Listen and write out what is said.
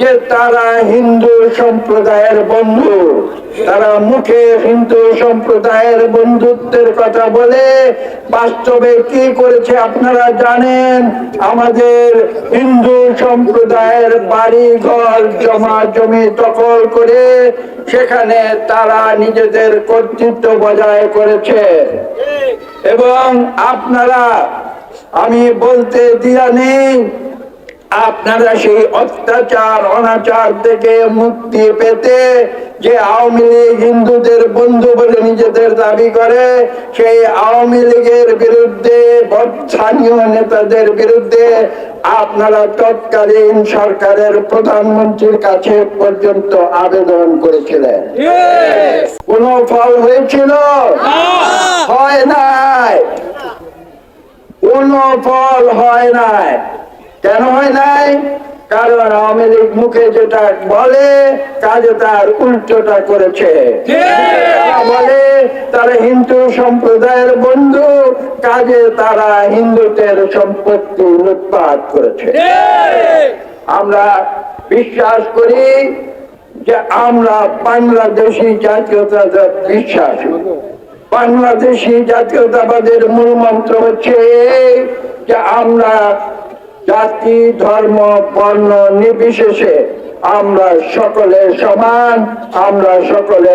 যে তারা হিন্দু সম্প্রদায়ের বন্ধু, তারা মুখে হিন্দু সম্প্রদায়ের বন্ধুত্বের কথা বলে, বাস্তবে কি করেছে আপনারা জানেন? আমাদের হিন্দু সম্প্রদায়ের বাড়ি ঘর জমা জমি দখল করে সেখানে তারা নিজেদের কর্তৃত্ব বজায় করেছে। এবং আপনারা, আমি বলতে দিয়া নেই আপনারা সেই অত্যাচার অনাচার থেকে মুক্তি পেতে যে আওয়ামী লীগ হিন্দুদের বন্ধু বলে নিজেদের দাবি করে সেই আওয়ামী লীগের বিরুদ্ধে স্থানীয় নেতাদের বিরুদ্ধে আপনারা তৎকালীন সরকারের প্রধানমন্ত্রীর কাছে পর্যন্ত আবেদন করেছিলেন। কোন ফল হয়েছিল? হয় নাই। কোন ফল হয় নাই। কেন হয় নাই? কারণ আওয়ামী লীগ মুখে যেটা বলে কাজে তার উল্টোটা করেছে। বলে তারা হিন্দু সম্প্রদায়ের বন্ধু কাজে তারা হিন্দুদের সম্পত্তি লুটপাট করেছে। আমরা বিশ্বাস করি যে আমরা বাংলাদেশি জাতীয়তাবাদ বিশ্বাস বাংলাদেশি জাতীয়তাবাদের মূল মন্ত্র হচ্ছে যে আমরা জাতি ধর্ম বর্ণ নির্বিশেষে আমরা সকলে সমান আমরা সকলে